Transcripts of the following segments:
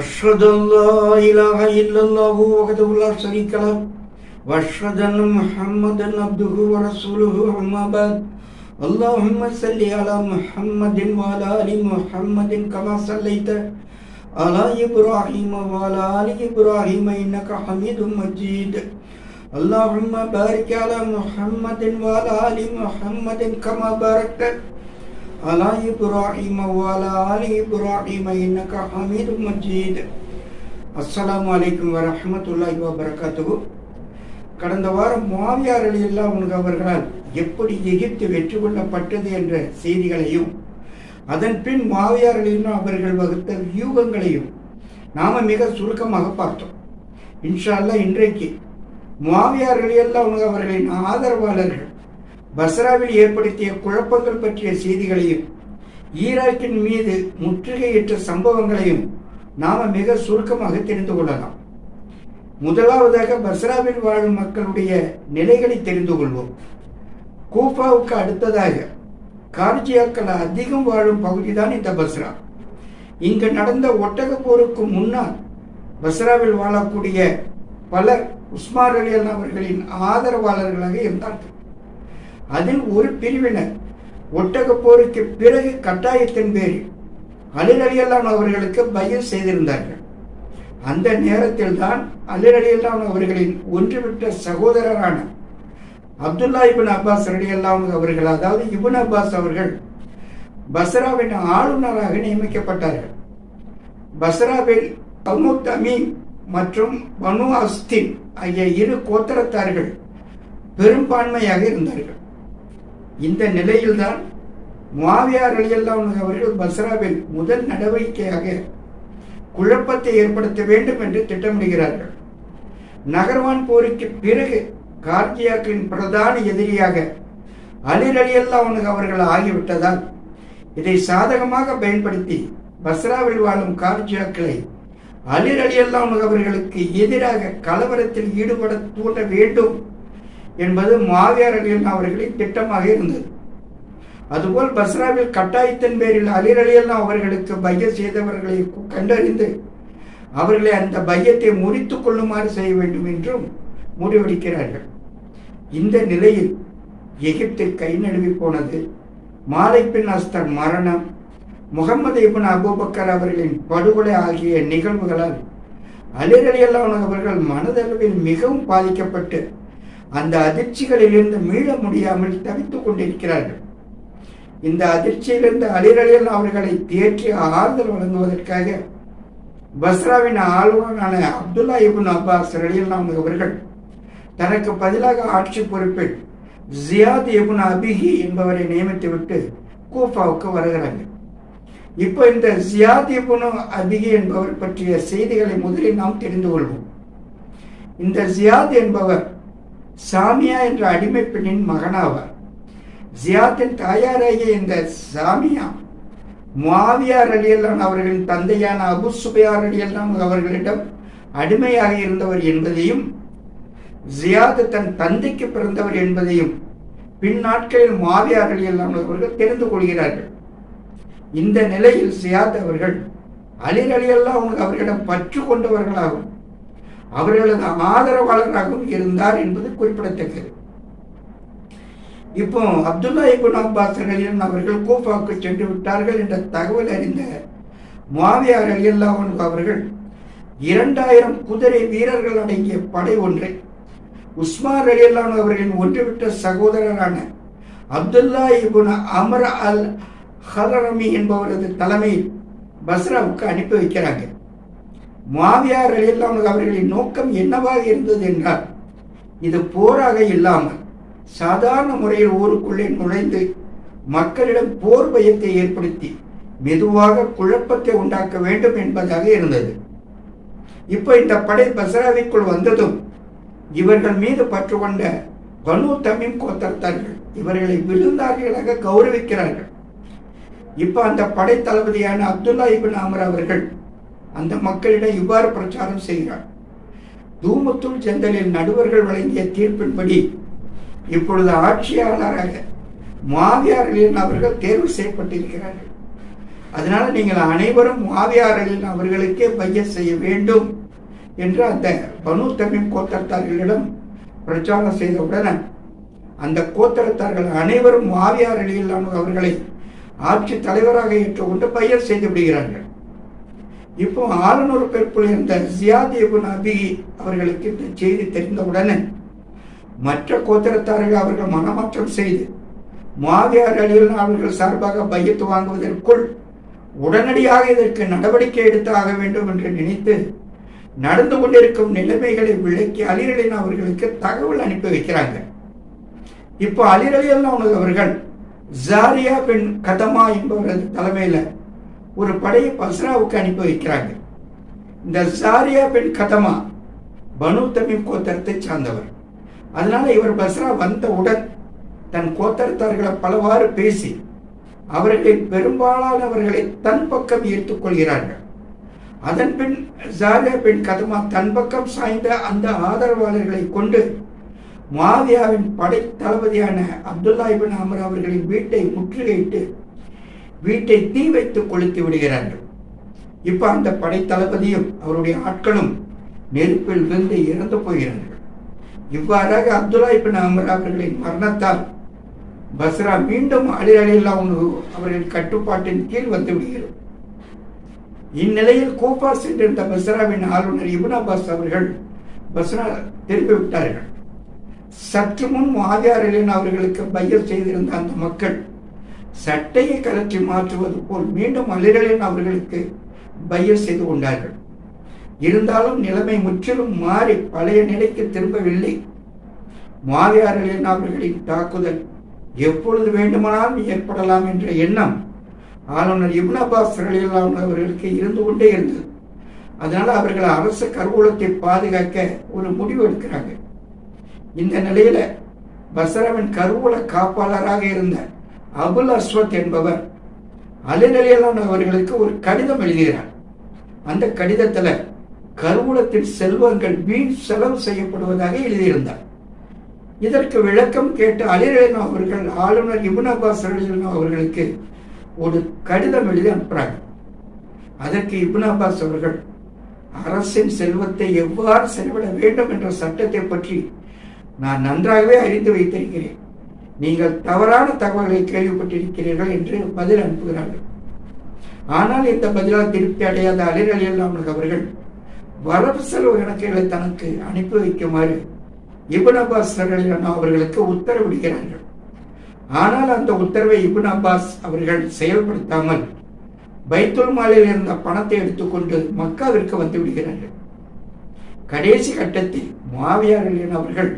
أشهد أن لا إله إلا الله وحده لا شريك له. وأشهد أن محمدا عبده ورسوله أما بعد. اللهم صل على محمد وعلى آل محمد كما صليت على إبراهيم وعلى آل إبراهيم إنك حميد مجيد. اللهم بارك على محمد وعلى آل محمد كما باركت على إبراهيم وعلى آل إبراهيم إنك حميد مجيد அஸ்ஸலாமு அலைக்கும் வரஹ்மத்துல்லாஹி வபரகாத்துஹு கடந்த வாரம் முஆவியார் ரலியல்லாஹு அன்ஹு அவர்களால் எப்படி எகிப்து வெற்றி கொள்ளப்பட்டது என்ற செய்திகளையும் அதன் பின் முஆவியார் ரலியல்லாஹு அவர்கள் வகுத்த வியூகங்களையும் நாம மிக சுருக்கமாக பார்த்தோம் இன்ஷா அல்லாஹ் இன்றைக்கு முஆவியார் ரலியல்லாஹு அன்ஹு அவர்களின் ஆதரவாளர்கள் பஸ்ராவில் ஏற்படுத்திய குழப்பங்கள் பற்றிய செய்திகளையும் ஈராக்கின் மீது முற்றுகையிட்ட சம்பவங்களையும் நாம மிக சுருக்கமாக தெரிந்து கொள்ளலாம். முதலாவதாக பஸ்ராவில் வாழும் மக்களுடைய நிலைகளை தெரிந்து கொள்வோம். கூஃபாவுக்கு அடுத்ததாக கார்ஜியாக்கள் அதிகம் வாழும் பகுதிதான் இந்த பஸ்ரா இங்கு நடந்த ஒட்டக போருக்கு முன்னால் பஸ்ராவில் வாழக்கூடிய பலர் உஸ்மார் அலி அவர்களின் ஆதரவாளர்களாக இருந்தார்கள். அதில் ஒரு பிரிவினர். ஒட்டக போருக்கு பிறகு கட்டாயத்தின் பேரில் அலிரலியல்லான் அவர்களுக்கு பயம் செய்திருந்தார்கள். அந்த நேரத்தில் தான் அலிரலியல்லான் அவர்களின் ஒன்றுவிட்ட சகோதரரான அப்துல்லா இபின் அப்பாஸ் ரலியல்லான் அவர்கள் அதாவது இபின் அப்பாஸ் அவர்கள் பஸ்ராவின் ஆளுநராக நியமிக்கப்பட்டார்கள். பஸ்ராவில் பனு தமீம் மற்றும் பனு அஸ்தின் ஆகிய இரு கோத்தரத்தார்கள் பெரும்பான்மையாக இருந்தார்கள். இந்த நிலையில்தான் மாவியார் அலியல்லாம் அவர்கள் பஸ்ராவில் முதல் நடவடிக்கையாக குழப்பத்தை ஏற்படுத்த வேண்டும் என்று திட்டமிடுகிறார்கள். நகர்வான் போருக்கு பிறகு கார்ஜியாக்களின் பிரதான எதிரியாக அலிர் அலியல்லாம் அவர்கள் ஆகிவிட்டதால் இதை சாதகமாக பயன்படுத்தி பஸ்ராவில் வாழும் கார்ஜியாக்களை அலிர் அலியல்லாம் அவர்களுக்கு எதிராக கலவரத்தில் ஈடுபட தூண்ட வேண்டும் என்பது மாவியார் அலியல்லா அவர்களின் திட்டமாக இருந்தது. அதுபோல் பஸ்ராவில் கட்டாயத்தின் பேரில் அலிர் அலியல்லா அவர்களுக்கு பைய செய்தவர்களை கண்டறிந்து அவர்களை அந்த பையத்தை முறித்து கொள்ளுமாறு செய்ய வேண்டும் என்றும் முடிவெடுக்கிறார்கள். இந்த நிலையில் எகிப்து கை நழுவி போனது. மாலைப்பின் அஸ்தர் மரணம். முகமது இபின் அபூபக்கர் அவர்களின் படுகொலை ஆகிய நிகழ்வுகளால் அலிர் அவர்கள் மனதளவில் மிகவும் பாதிக்கப்பட்டு அந்த அதிர்ச்சிகளிலிருந்து மீள முடியாமல் தவித்துக் கொண்டிருக்கிறார்கள். இந்த அதிர்ச்சியிலிருந்து அலிரலில் அவர்களை தேற்றி ஆறுதல் வழங்குவதற்காக பஸ்ராவின் ஆளுநரான அப்துல்லா இபுன் அப்பாஸ் ரலியல்லாம் அவர்கள் தனக்கு பதிலாக ஆட்சி பொறுப்பில் ஜியாத் இபுன் அபிஹி என்பவரை நியமித்துவிட்டு கூஃபாவுக்கு வருகிறாங்க இப்போ இந்த ஜியாத் இபுனு அபிஹி என்பவர் பற்றிய செய்திகளை முதலில் நாம் தெரிந்து கொள்வோம். இந்த ஜியாத் என்பவர் சாமியா என்ற அடிமை பெண்ணின் மகனாவார். ஜியாத்தின் தாயாராகிய இந்த சாமியா மாவியார் அலியல்லான் அவர்களின் தந்தையான அபு சுபையார் அலியல்லாம் அவர்களிடம் அடிமையாக இருந்தவர் என்பதையும் ஜியாத் தன் தந்தைக்கு பிறந்தவர் என்பதையும் பின் நாட்களில் மாவியார் அலியல்லாம் அவர்கள் தெரிந்து கொள்கிறார்கள். இந்த நிலையில் ஜியாத் அவர்கள் அலிர் அலியல்லாம் அவர்களிடம் பற்று கொண்டவர்களாகும். அவர்களது ஆதரவாளராகவும் இருந்தார் என்பது குறிப்பிடத்தக்கது. இப்போ அப்துல்லா இபுன் அப்பாஸ் அலியன் அவர்கள் கூஃபாவுக்கு சென்று விட்டார்கள் என்ற தகவல் அறிந்த மாவியார் அலியல்லாவன் அவர்கள் இரண்டாயிரம் குதிரை வீரர்கள் அடங்கிய படை ஒன்றை உஸ்மான் அலியல்லான் அவர்களின் ஒன்றுவிட்ட சகோதரரான அப்துல்லா இபுன் அமர் அல் ஹலரமி என்பவரது தலைமையில் பஸ்ராவுக்கு அனுப்பி வைக்கிறாங்க மாவியார் அலியல்லாம் அவர்களின் நோக்கம் என்னவாக இருந்தது என்றால் இது போராக இல்லாமல் சாதாரண முறையில் ஊருக்குள்ளே நுழைந்து மக்களிடம் போர் பயத்தை ஏற்படுத்தி மெதுவாக குழப்பத்தை உண்டாக்க வேண்டும் என்பதாக இருந்தது. இப்போ இந்த படை பசராவிற்குள் வந்ததும் இவர்கள் மீது பற்று கொண்ட பனு தமிம் கோத்தர்த்தார்கள் இவர்களை விருந்தாளிகளாக கௌரவிக்கிறார்கள். இப்போ அந்த படை தளபதியான அப்துல்லா இபின் அமர் அவர்கள் அந்த மக்களிடம் இவ்வாறு பிரச்சாரம் செய்கிறார். தூமத்துள் ஜந்தலில் நடுவர்கள் வழங்கிய தீர்ப்பின்படி இப்பொழுது ஆட்சியாளராக மாவியார்களின் அவர்கள் தேர்வு செய்யப்பட்டிருக்கிறார்கள். அதனால நீங்கள் அனைவரும் மாவியாரில் அவர்களுக்கே பைய செய்ய வேண்டும் என்று அந்த பனு தமிழ் கோத்தரத்தார்களிடம் பிரச்சாரம் செய்தவுடன் அந்த கோத்தரத்தார்கள் அனைவரும் மாவியார் அலியில்லான அவர்களை ஆட்சி தலைவராக ஏற்றுக்கொண்டு பயிர் செய்து விடுகிறார்கள். இப்போ ஆளுநர் பெருப்புள்ள இந்த ஜியாத் இபுன் அபி அவர்களுக்கு இந்த செய்தி தெரிந்தவுடனே மற்ற கோத்திரத்தார்கள் அவர்கள் மனமாற்றம் செய்து மாவியார் அலியில் அவர்கள் சார்பாக பையத்து வாங்குவதற்குள் உடனடியாக இதற்கு நடவடிக்கை எடுத்தாக வேண்டும் என்று நினைத்து நடந்து கொண்டிருக்கும் நிலைமைகளை விளக்கி அலிரலின் அவர்களுக்கு தகவல் அனுப்பி வைக்கிறாங்க. இப்போ அலிரலியல் அவர்கள் ஜாரியா பெண் கதமா என்பவரது தலைமையில் ஒரு படையை பஸ்ராவுக்கு அனுப்பி வைக்கிறாங்க. இந்த சாரியா பெண் கதமா பனு தமிம் கோத்தரத்தை சார்ந்தவர். அதனால இவர் பஸ்ரா வந்தவுடன் தன் கோத்தரத்தார்களை பலவாறு பேசி அவர்களில் பெரும்பாலானவர்களை தன் பக்கம் ஈர்த்துக் கொள்கிறார்கள். அதன் பின் ஜாரியா பெண் கதமா தன் பக்கம் சாய்ந்த அந்த ஆதரவாளர்களை கொண்டு மாவியாவின் படை தளபதியான அப்துல்லா இபின் அமர் அவர்களின் வீட்டை முற்றுகையிட்டு வீட்டை தீ வைத்து கொளுத்தி விடுகிறார்கள். இப்ப அந்த படை தளபதியும் அவருடைய ஆட்களும் நெருப்பில் விழுந்து இறந்து போகிறார்கள். இவ்வாறாக அப்துல்லா இபின் அமர் அவர்களின் மரணத்தால் பஸ்ரா மீண்டும் அலிரலில்லா அவர்களின் கட்டுப்பாட்டின் கீழ் வந்து விடுகிறது. இந்நிலையில் கோபா சென்றிருந்த பஸ்ராவின் ஆளுநர் இபுன் அப்பாஸ் அவர்கள் பஸ்ரா திரும்பி விட்டார்கள். சற்று முன் மாவியாரிலின் அவர்களுக்கு பையல் செய்திருந்த அந்த மக்கள் சட்டையை கலற்றி மாற்றுவது போல் மீண்டும் அலிரலின் அவர்களுக்கு பையர் செய்து கொண்டார்கள். இருந்தாலும் நிலைமை முற்றிலும் மாறி பழைய நிலைக்கு திரும்பவில்லை. மாவியாரிலின் அவர்களின் தாக்குதல் எப்பொழுது வேண்டுமானாலும் ஏற்படலாம் என்ற எண்ணம் ஆளுநர் இப்ன அப்பாஸ் அவர்களுக்கு இருந்து கொண்டே இருந்தது. அதனால அவர்கள் அரசு கருவூலத்தை பாதுகாக்க ஒரு முடிவு எடுக்கிறாங்க. இந்த நிலையில பசராவின் கருவூல காப்பாளராக இருந்த அபுல் அஸ்வத் என்பவர் அலைநிலையிலான அவர்களுக்கு ஒரு கடிதம் எழுதுகிறார். அந்த கடிதத்தில் கருவூலத்தின் செல்வங்கள் வீண் செலவு செய்யப்படுவதாக எழுதியிருந்தார். இதற்கு விளக்கம் கேட்டு அலிரலின் அவர்கள் ஆளுநர் இபுன் அப்பாஸ் அவர்களுக்கு ஒரு கடிதம் எழுதி அனுப்புறாங்க. அதற்கு இபுன் அப்பாஸ் அவர்கள் அரசின் செல்வத்தை எவ்வாறு செலவிட வேண்டும் என்ற சட்டத்தை பற்றி நான் நன்றாகவே அறிந்து வைத்திருக்கிறேன். நீங்கள் தவறான தகவல்களை கேள்விப்பட்டிருக்கிறீர்கள் என்று பதில் அனுப்புகிறார்கள். ஆனால் இந்த பதிலால் திருப்தி அடையாத அலிர் இல்லாமல் அவர்கள் வரவு செலவு கணக்குகளை தனக்கு அனுப்பி வைக்குமாறு இபுன் அப்பாஸ் அவர்களுக்கு உத்தரவிடுகிறார்கள் ஆனால் அந்த உத்தரவை இபுன் அப்பாஸ் அவர்கள் செயல்படுத்தாமல் பைத்துல் மாலில் இருந்த பணத்தை எடுத்துக்கொண்டு மக்காவிற்கு வந்து விடுகிறார்கள். கடைசி கட்டத்தில் மாவியார் அவர்கள்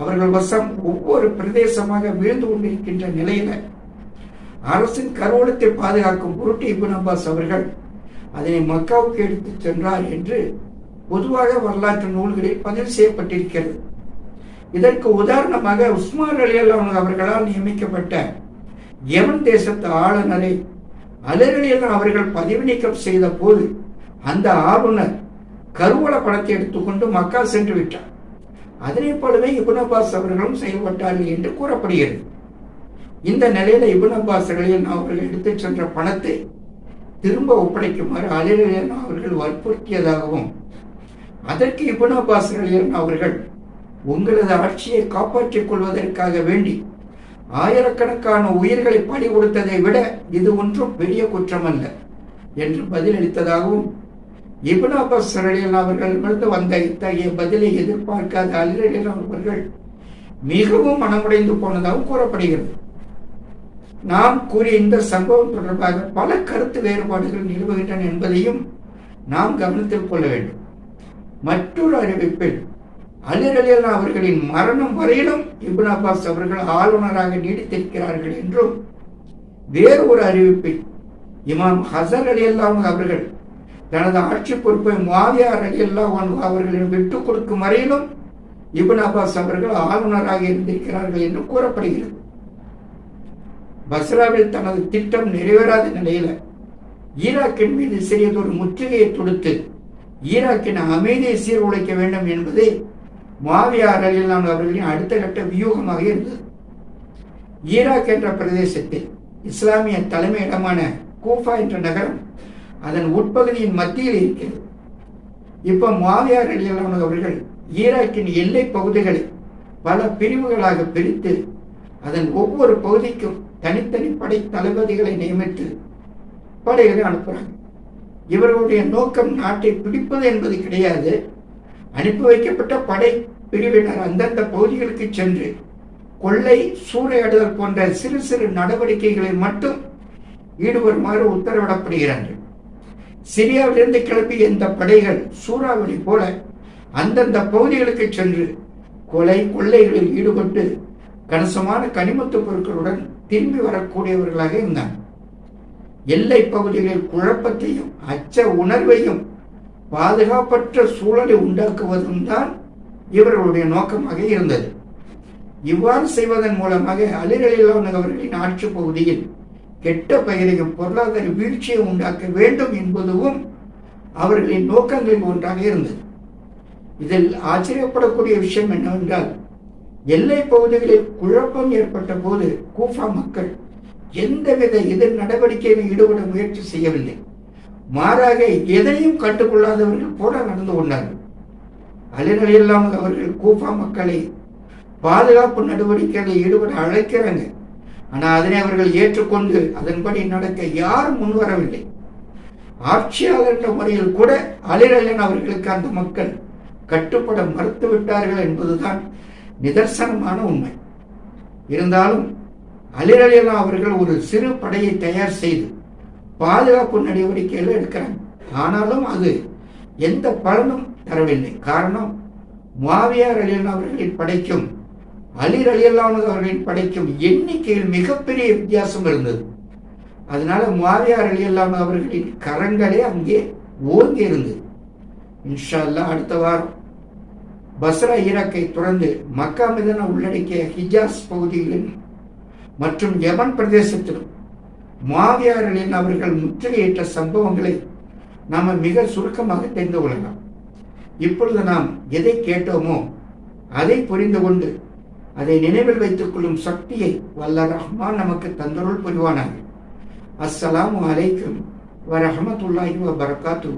அவர்கள் வசம் ஒவ்வொரு பிரதேசமாக வீழ்ந்து கொண்டிருக்கின்ற நிலையில அரசின் கருவூலத்தை பாதுகாக்கும் பொருட்டு இபுன் அப்பாஸ் அவர்கள் அதனை மக்காவுக்கு எடுத்துச் சென்றார் என்று பொதுவாக வரலாற்று நூல்களில் பதிவு செய்யப்பட்டிருக்கிறது. இதற்கு உதாரணமாக உஸ்மான் அலி அல்லான் அவர்களால் நியமிக்கப்பட்ட யமன் தேசத்து ஆளுநரை அலரலியல் அவர்கள் பதிவு நீக்கம் செய்த போது அந்த ஆளுநர் கருவூல பணத்தை எடுத்துக்கொண்டு மக்கா சென்று விட்டார். அதனை போலவே இபுன் அப்பாஸ் அவர்களும் செயல்பட்டார்கள் என்று கூறப்படுகிறது. இந்த நிலையில இபுன் அப்பாஸ் அவர்கள் எடுத்துச் சென்ற பணத்தை திரும்ப ஒப்படைக்குமாறு அலிரலியன் அவர்கள் வற்புறுத்தியதாகவும் அதற்கு இபுன் அப்பாஸ் அவர்கள் உங்களது ஆட்சியை காப்பாற்றிக் கொள்வதற்காக வேண்டி ஆயிரக்கணக்கான உயிர்களை பலி கொடுத்ததை விட இது ஒன்றும் பெரிய குற்றம் அல்ல என்று பதிலளித்ததாகவும் இவ்வளவு அப்பாஸ் அவர்களிடமிருந்து வந்த இத்தகைய பதிலை எதிர்பார்க்காத அலிரலியன் அவர்கள் மிகவும் மனமுடைந்து போனதாகவும் கூறப்படுகிறது. நாம் கூறிய இந்த சம்பவம் தொடர்பாக பல கருத்து வேறுபாடுகள் நிலவுகின்றன என்பதையும் நாம் கவனத்தில் கொள்ள வேண்டும். மற்றொரு அறிவிப்பில் அலிரலியல் அவர்களின் மரணம் வரையிலும் இப்னு அப்பாஸ் அவர்கள் ஆளுநராக நீடித்திருக்கிறார்கள் என்றும் வேறு ஒரு அறிவிப்பில் இமாம் ஹசர் அலி அல்லாஹ் அவர்கள் தனது ஆட்சி பொறுப்பை மாவியார் அலி அல்லாஹ் அவர்களிடம் விட்டுக் கொடுக்கும் வரையிலும் இபுன் அப்பாஸ் அவர்கள் ஆளுநராக இருந்திருக்கிறார்கள் என்று கூறப்படுகிறது. பஸ்ராவில் தனது திட்டம் நிறைவேறாத நிலையில ஈராக்கின் மீது சிறியதொரு முற்றுகையை தொடுத்து ஈராக்கின் அமைதியை சீர்குலைக்க வேண்டும் என்பதே மாவியார் அலிலான் அவர்களின் அடுத்த கட்ட வியூகமாக இருந்தது. ஈராக் என்ற பிரதேசத்தில் இஸ்லாமிய தலைமையிடமான கூஃபா என்ற நகரம் அதன் உட்பகுதியின் மத்தியில் இருக்கிறது. இப்ப மாவியார் அலியலான அவர்கள் ஈராக்கின் எல்லை பகுதிகளை பல பிரிவுகளாக பிரித்து அதன் ஒவ்வொரு பகுதிக்கும் தனித்தனி படை தளபதிகளை நியமித்து படைகளை அனுப்புறாங்க. இவர்களுடைய நோக்கம் நாட்டை பிடிப்பது என்பது கிடையாது. அனுப்பி வைக்கப்பட்ட படை பிரிவினர் அந்தந்த பகுதிகளுக்கு சென்று கொள்ளை சூறையாடுதல் போன்ற சிறு சிறு நடவடிக்கைகளை மட்டும் ஈடுபடுமாறு உத்தரவிடப்படுகிறார்கள் சிரியாவிலிருந்து கிளப்பிய இந்த படைகள் சூறாவளி போல அந்தந்த பகுதிகளுக்கு சென்று கொலை கொள்ளைகளில் ஈடுபட்டு கணிசமான கனிமத்து பொருட்களுடன் திரும்பி வரக்கூடியவர்களாக இருந்தாங்க எல்லை பகுதிகளில் குழப்பத்தையும் அச்ச உணர்வையும் பாதுகாப்பற்ற சூழலை உண்டாக்குவதும் தான் இவர்களுடைய நோக்கமாக இருந்தது. இவ்வாறு செய்வதன் மூலமாக அலிரலிலான அவர்களின் ஆட்சி பகுதியில் கெட்ட பெயரையும் பொருளாதார வீழ்ச்சியை உண்டாக்க வேண்டும் என்பதுவும் அவர்களின் நோக்கங்களில் ஒன்றாக இருந்தது. இதில் ஆச்சரியப்படக்கூடிய விஷயம் என்னவென்றால் எல்லை பகுதிகளில் குழப்பம் ஏற்பட்ட போது கூஃபா மக்கள் எந்தவித எதிர் நடவடிக்கையிலும் ஈடுபட முயற்சி செய்யவில்லை. மாறாக எதையும் கண்டுகொள்ளாதவர்கள் போல நடந்து கொண்டார்கள். அலைநிலையில்லாமல் இல்லாமல் அவர்கள் கூஃபா மக்களை பாதுகாப்பு நடவடிக்கைகளில் ஈடுபட அழைக்கிறாங்க. ஆனால் அதனை அவர்கள் ஏற்றுக்கொண்டு அதன்படி நடக்க யார் முன்வரவில்லை. ஆட்சியாளர் என்ற முறையில் கூட அலிரலன் அவர்களுக்கு அந்த மக்கள் கட்டுப்பட மறுத்து விட்டார்கள் என்பதுதான் நிதர்சனமான உண்மை. இருந்தாலும் அலிரலியலா அவர்கள் ஒரு சிறு படையை தயார் செய்து பாதுகாப்பு நடவடிக்கைகள் எடுக்கிறாங்க. ஆனாலும் அது எந்த பலனும் தரவில்லை. காரணம் மாவியார் அலியல்லா அவர்களின் படைக்கும் அலிர் அலியல்லானது அவர்களின் படைக்கும் எண்ணிக்கையில் மிகப்பெரிய வித்தியாசம் இருந்தது. அதனால மாவியார் அலியல்லாம அவர்களின் கரங்களே அங்கே ஓங்கி இருந்தது. இன்ஷா அல்லாஹ் அடுத்த வாரம் பஸ்ரா ஈராக்கை தொடர்ந்து மக்கா மீதன உள்ளடக்கிய ஹிஜாஸ் பகுதிகளிலும் மற்றும் யமன் பிரதேசத்திலும் மாவியார்களின் அவர்கள் முற்றுகையிட்ட சம்பவங்களை நாம மிக சுருக்கமாக தெரிந்து கொள்ளலாம். இப்பொழுது நாம் எதை கேட்டோமோ அதை புரிந்து கொண்டு அதை நினைவில் வைத்துக் கொள்ளும் சக்தியை வல்ல ரஹ்மான் நமக்கு தந்தருள் புரிவானாக. அஸ்ஸலாமு அலைக்கும் வரஹமத்துல்லாஹி வபரகாத்து